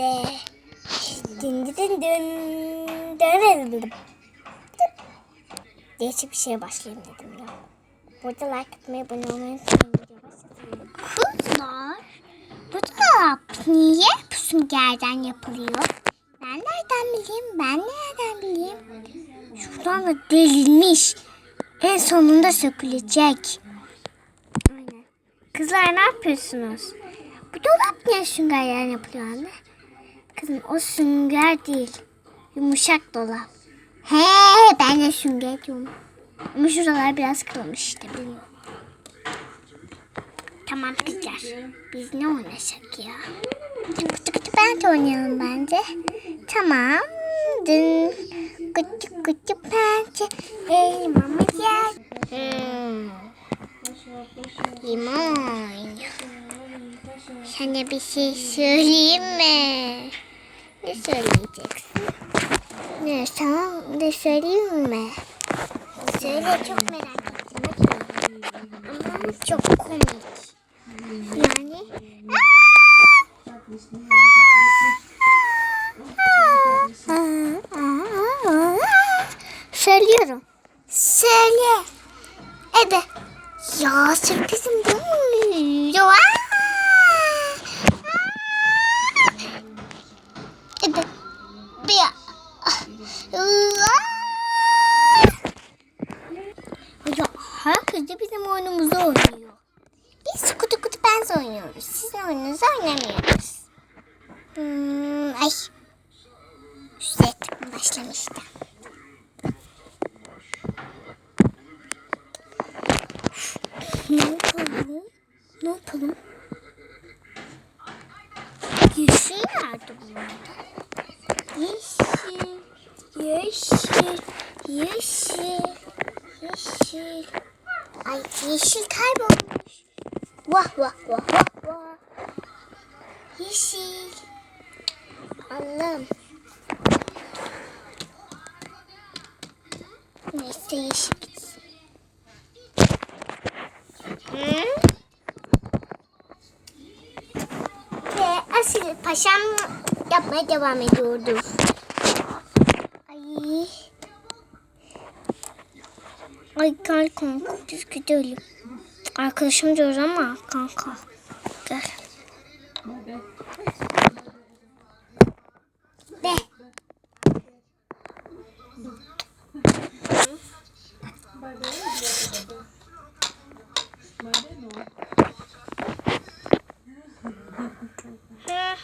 Ve din din din din. Değişik bir şeye başlayayım dedim ya. Burada like atmayı, abone olmayı unutmayın. Kızlar, burada niye püsüngerden yapılıyor? Ben nereden bileyim? Ben nereden bileyim? Şuradan da delinmiş. En sonunda sökülecek. Kızlar ne yapıyorsunuz? Bu dolap niye süngerden yapılıyor anne? Kızım o sünger değil. Yumuşak dolap. He ben de sünger diyorum. Ama şuralar biraz kırılmış işte bilmiyorum. Tamam kızlar. Biz ne oynasak ya? Kutu kutu ben de oynayalım bence. Tamam. Dın. Kutu kutu bence. Hey mama gel. Hmm. Limon. Sana bir şey söyleyeyim mi? Ne söyleyeceksin? Ne sana ne söyleyeyim mi? Söyle çok merak ettim. Ama çok komik. Başlamıştı. Ne yapalım? Ne yapalım? Yeşil nerede bunlarda? Yeşil, yeşil, yeşil, yeşil. Ay yeşil kaybolmuş. Vah vah vah. Yeşil. Allah'ım. Neyse yeşil gitsin. Hı? Asil paşam yapmaya devam ediyordu. Ay. Ay kanka biz gidelim. Arkadaşım diyoruz ama kanka. Gel. De.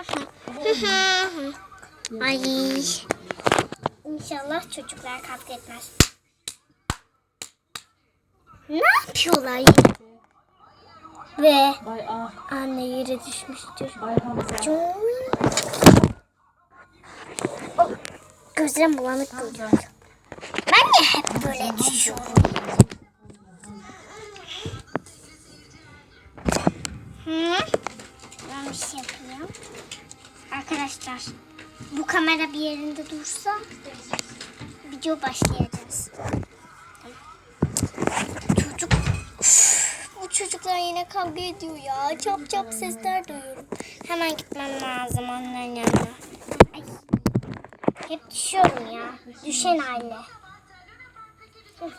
Ay. İnşallah çocuklar kavga etmez. Ne yapıyorlar? Ve Bay A, anne yere düşmüştür. Bay Hamza. Cuy. Oh, gözlerim bulanık görüyor. Ben de hep böyle düşüyorum. Hı? Şey yapayım. Arkadaşlar bu kamera bir yerinde dursa video başlayacağız. Çocuk bu çocuklar yine kavga ediyor ya. Çap çap sesler duyuyorum. Hemen gitmem lazım onların yanına. Ay. Hep düşüyorum ya. Düşen aile. Hı.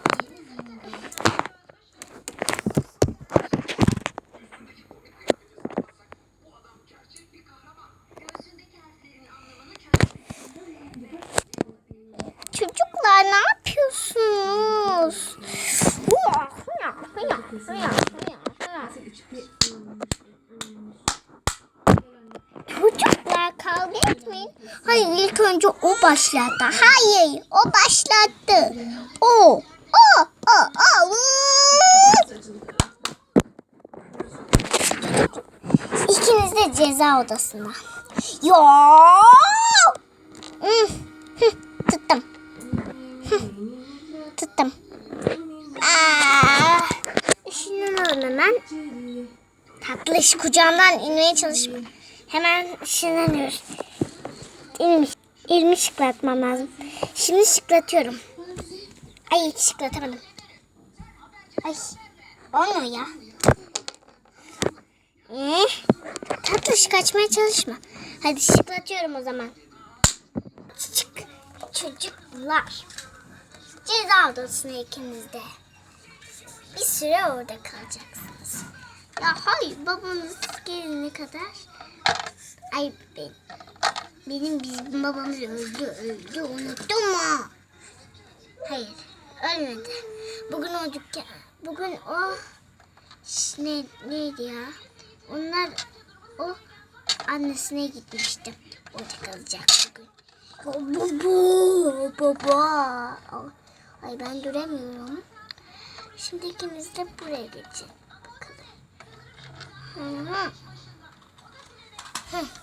Çocuklar ne yapıyorsunuz? Hıya, hıya, hıya, hıya, hıya, hıya. Çocuklar kavga etmeyin. Hayır ilk önce o başlattı. Hayır o başlattı. O. O. O. O. İkiniz de ceza odasında. Yo. Hmm. Hı, Tuttum. Hı, Tuttum. Aa, üşünüyorum hemen. Tatlış kucağımdan inmeye çalışma. Hemen üşüneniyoruz. Elimi, elimi şıklatmam lazım. Şimdi şıklatıyorum. Ay hiç şıklatamadım. Ay olmuyor ya. Eh, tatlış kaçmaya çalışma. Hadi şıklatıyorum o zaman. Çık. Çocuklar. Ceza odasına ikiniz de. Bir süre orada kalacaksınız. Ya hayır babanız gelene kadar. Ay ben, benim bizim babamız öldü öldü unuttum mu? Hayır ölmedi. Bugün o dükkan, bugün o ne, neydi ya? Onlar o annesine gitmişti. Orada kalacak bugün. Baba, baba. Ay ben duramıyorum. Şimdi ikimiz de buraya geçelim. Bakalım. Hı hı. Hı.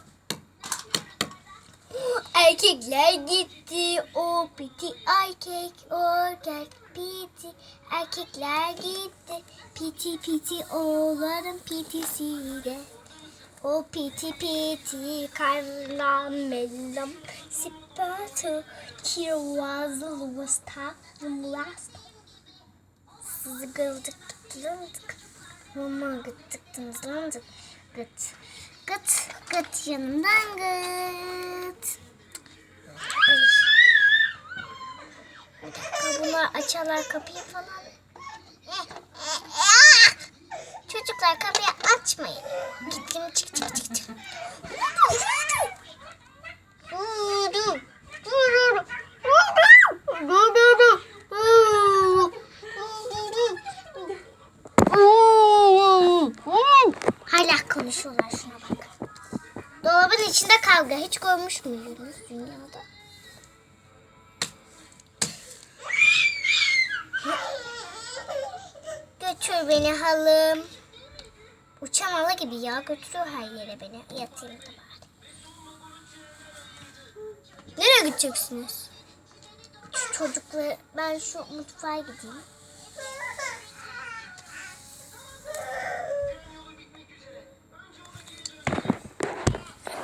Erkekler gitti o piti erkek o gel piti. Erkekler gitti piti piti oğların pitisi de o piti piti karlan mellam. Sipatu kirazlı vasta last sizi gıldık tıklandık mama gıttık tımızlandık gıt gıt gıt yanımdan gıt. Bir bunlar açarlar kapıyı falan. Çocuklar kapıyı açmayın. Gittim çık çık çık çık. Hala konuşuyorlar şuna bak. Dolabın içinde kavga hiç görmüş müydünüz dünyada? Beni halım. Uçan halı gibi ya götürüyor her yere beni. Yatayım da bari. Nereye gideceksiniz? Şu çocukla ben şu mutfağa gideyim.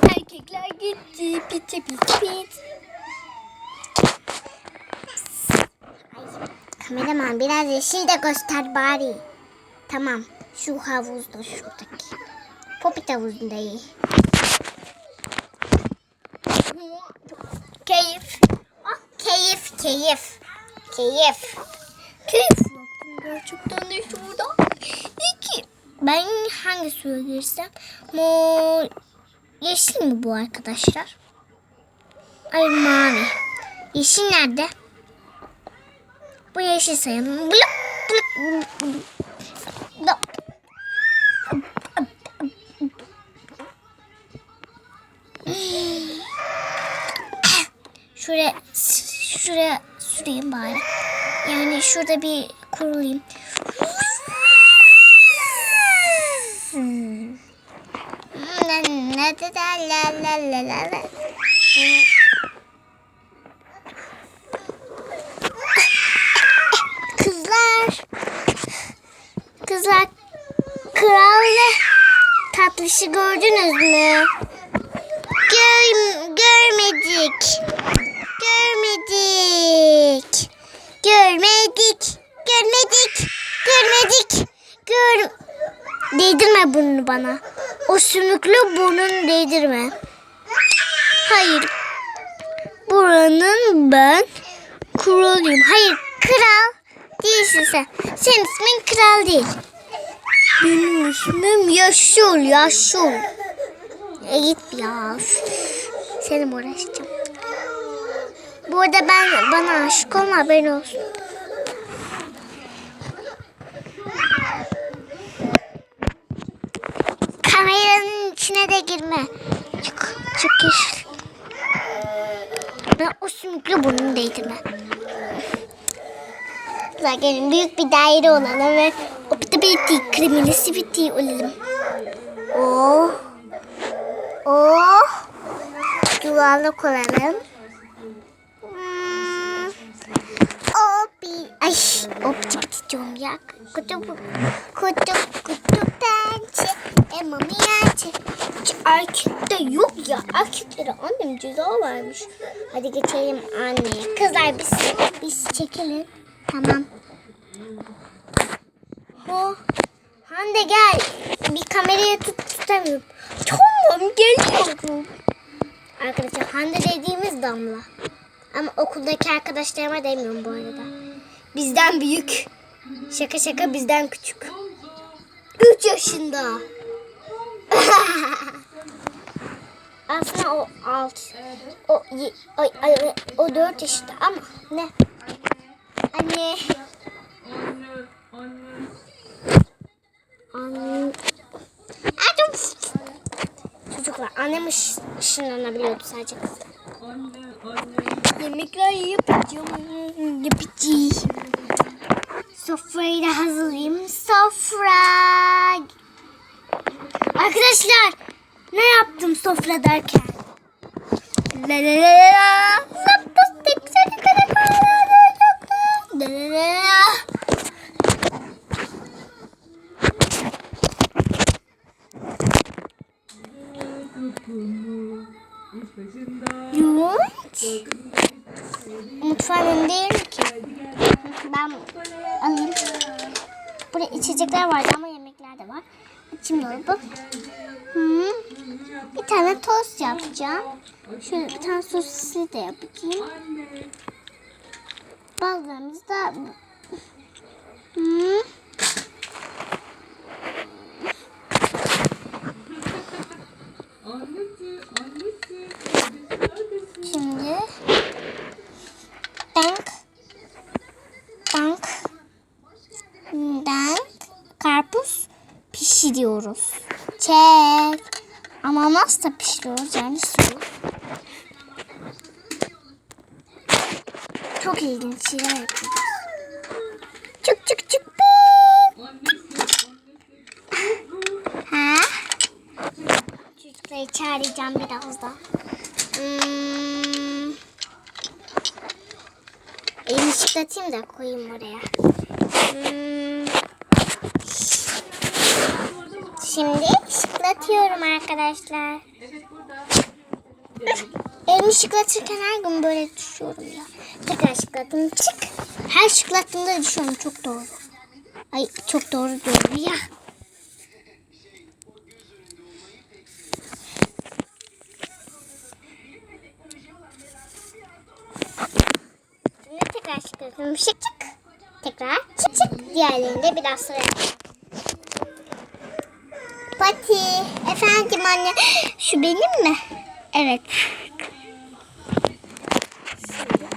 Erkekler gitti. Piti piti pit. Kameraman biraz yeşil de göster bari. Tamam. Şu havuzda şuradaki. Popit havuzundayım. Keyif. Ah, keyif, keyif. Keyif. Keyif gerçekten de şurada. İki. Ben hangi suya girsem? Mor. Yeşil mi bu arkadaşlar? Ay mavi. Yeşil nerede? Bu yeşil sayalım. Blok, blok, blok. Şuraya, şuraya süreyim bari. Yani şurada bir kurulayım. La la la la la la la. Kızlar. Kızlar. Kral ve tatlışı gördünüz mü? Gör, görmedik. Görmedik. Görmedik. Görmedik. Görmedik. Gör... Değdirme bunu bana. O sümüklü burnunu değdirme. Hayır. Buranın ben kralıyım. Hayır kral değilsin sen. Senin ismin kral değil. Benim ismim Yaşul. Yaşul. E git ya. Senin uğraşacağım. Bu arada ben bana aşık olma haberin olsun. Kameranın içine de girme. Çık, çık yeşil. Ben o sümüklü burnunu değdirme. Gelin büyük bir daire olalım ve opti biti kriminisi biti olalım. Oh. Oh. Yuvarlak olalım. Hmm. Opi. Ay opti biti diyorum ya. Kutu kutu kutu pençe. Emma miyaçe. Hiç erkekte yok ya. Erkeklere annem ceza vermiş. Hadi geçelim anneye. Kızlar biz, biz çekilin. Tamam. Oh. Hande gel. Bir kamerayı tut tutamıyorum. Tamam geliyorum. arkadaşlar. Hande dediğimiz Damla. Ama okuldaki arkadaşlarıma demiyorum bu arada. Bizden büyük. Şaka şaka bizden küçük. 3 yaşında. Aslında o 6. O ay, ay, o 4 yaşında ama ne? Anne. Adım. Çocuklar annem ış- ışınlanabiliyordu sadece. Yemekler yapacağım. Yapacağım. Sofrayı da hazırlayayım. Sofra. Arkadaşlar ne yaptım sofra derken? La la la la la. Saptastik seni kara kara La la la la. Yoğurt. Önündeyim ki. Ben alayım. Burada içecekler vardı ama yemekler de var. İçim dolabı. Hı. Bir tane tost yapacağım. Şöyle bir tane sosisli de yapacağım. Bazılarımız da Hı. bir yapacağız. Çık çık çık. ha? Çocukları çağıracağım biraz da. Hmm. Elimi ışıklatayım da koyayım oraya. Hmm. Şimdi ışıklatıyorum arkadaşlar. Evet burada. Elimi şıklatırken her gün böyle düşüyorum ya. Tekrar şıklattım. Çık. Her şıklattığımda düşüyorum. Çok doğru. Ay çok doğru diyorum ya. Şimdi tekrar şıklatıyorum. Şık çık. Tekrar çık çık. Diğerlerini de biraz sonra. Pati. Efendim anne. Şu benim mi? Evet.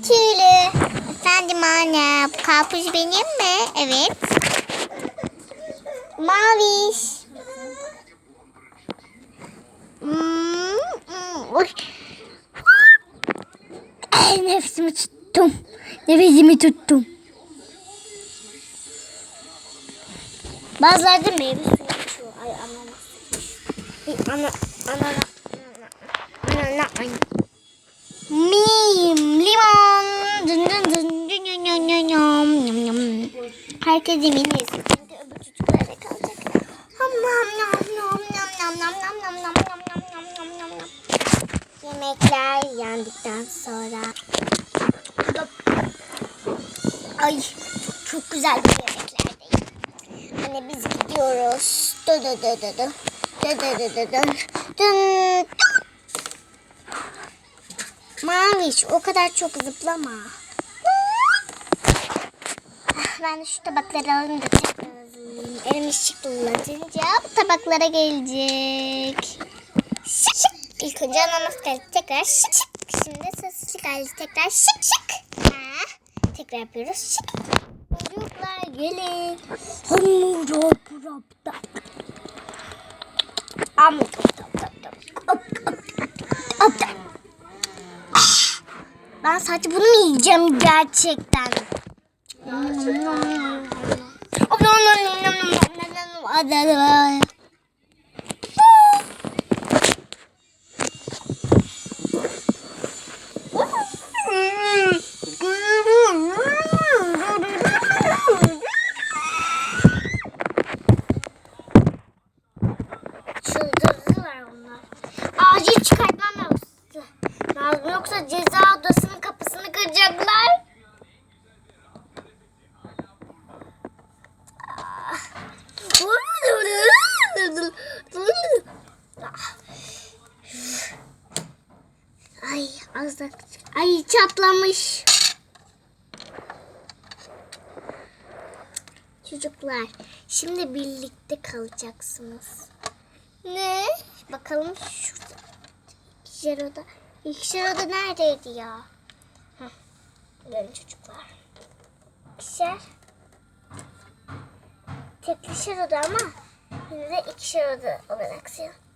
Tüylü. Efendim anne. Karpuz benim mi? Evet. Maviş. Hmm, hmm. Ay, nefesimi tuttum. Nefesimi tuttum. Bazıları da meyve suyu içiyor. Ay ananas. Ay, Ana, ana, ana, ana, ana. Mim, Dın dın dın dın dın dın dın dın. Yum. Herkes yemeğini yesin. Çünkü öbür çocuklar da kalacak. Ham nam nam nam nam nam nam nam nam nam nam nam nam nam nam. Yemekler yendikten sonra. Ay çok güzel bir yemeklerdeyim. Anne biz gidiyoruz. Dö dö dö dö dö. Dö dö dö dö dö. Dın. Maviş o kadar çok zıplama. Ah, Ben şu tabakları alayım da tekrar hazırlayayım. Elim ışık dolatınca bu tabaklara gelecek. Şık şık. İlk önce ananas geldi. Tekrar şık şık. Şimdi sosisli geldi. Tekrar şık şık. Ha, tekrar yapıyoruz. Şık. Çocuklar gelin. Hamur rap rap Am. Ben sadece bunu mu yiyeceğim gerçekten? Çıldırdılar onlar. Acil çıkartmam lazım. Yoksa ceza odasının kapısını kıracaklar. Ah. Az da Ay çatlamış. Çocuklar şimdi birlikte kalacaksınız. Ne? Bakalım şurada. İkişer oda. İkişer oda neredeydi ya? Heh. Gelin çocuklar. İkişer. Teklişer oda ama yine de ikişer oda olarak sayalım.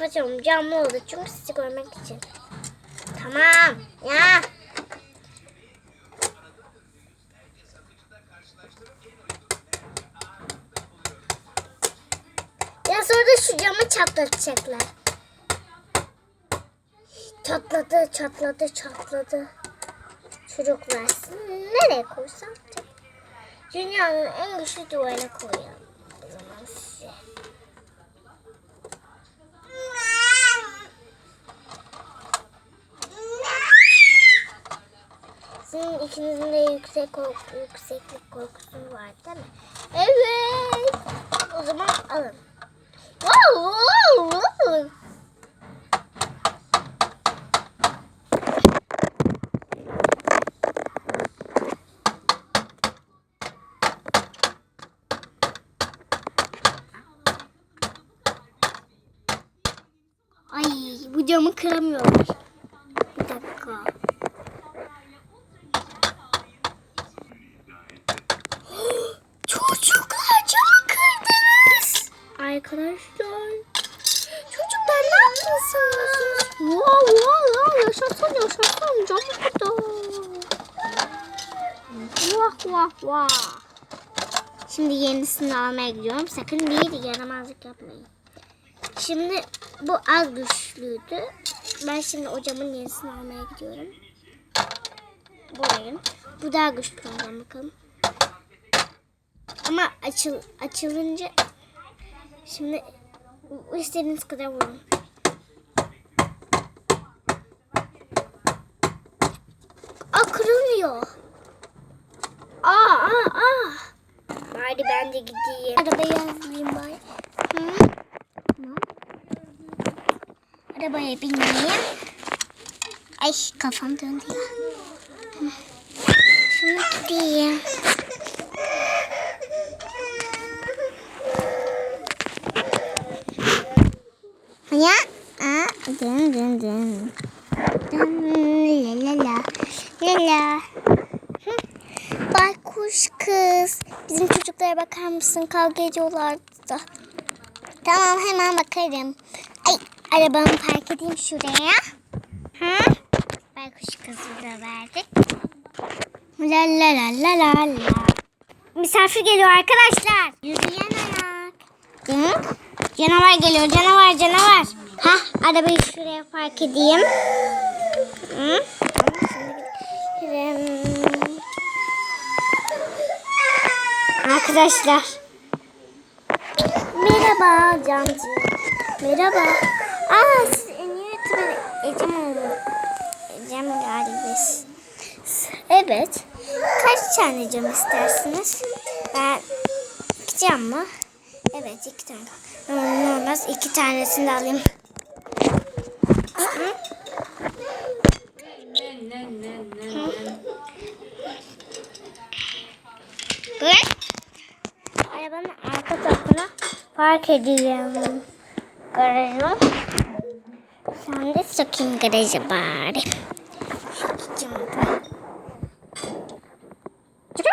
Kapatıyorum camlı oldu çünkü sizi görmek için. Tamam ya. Ya sonra şu camı çatlatacaklar. Çatladı, çatladı, çatladı. Çocuklar nereye koysam? Dünyanın en güçlü duvarına koyalım. O zaman size. Sizin ikinizin de yüksek korku, yükseklik korkusu var değil mi? Evet. O zaman alın. Wow, wow, wow. Ay bu camı kıramıyorlar. Çocuklar ne yaptınız sanıyorsunuz? Wow wow wow yaşasın yaşasın camı kırdı. Vah vah vah. Şimdi yenisini almaya gidiyorum. Sakın bir yaramazlık yapmayın. Şimdi bu az güçlüydü. Ben şimdi o camın yenisini almaya gidiyorum. Buradayım. Bu daha güçlü olacağım bakalım. Ama açıl açılınca şimdi istediğiniz kadar vurun. Aa kırılmıyor. Aa aa aa. Hadi ben de gideyim. Arabaya yazayım bari. Hı? Tamam. Arabaya bineyim. Ay kafam döndü ya. Şunu gideyim. Ya. Aa, dın dın dın. Dın la la la. La la. Baykuş kız. Bizim çocuklara bakar mısın? Kavga ediyorlardı da. Tamam hemen bakarım. Ay arabamı park edeyim şuraya. Hı? Baykuş kızı da verdik. La la la la la la. Misafir geliyor arkadaşlar. Yürüyen ayak. Hı? Canavar geliyor canavar canavar. Ha arabayı şuraya park edeyim. Hı? Arkadaşlar. Merhaba Cancı. Merhaba. Aa siz en iyi YouTuber Ecem oldu. Ecem galiba. Evet. Kaç tane cam istersiniz? Ben iki cam mı? Evet iki tane. Ne olmaz iki tanesini de alayım. Buyurun. Arabanın arka tarafına park edeyim. Garajı. Sen de sokayım garajı bari.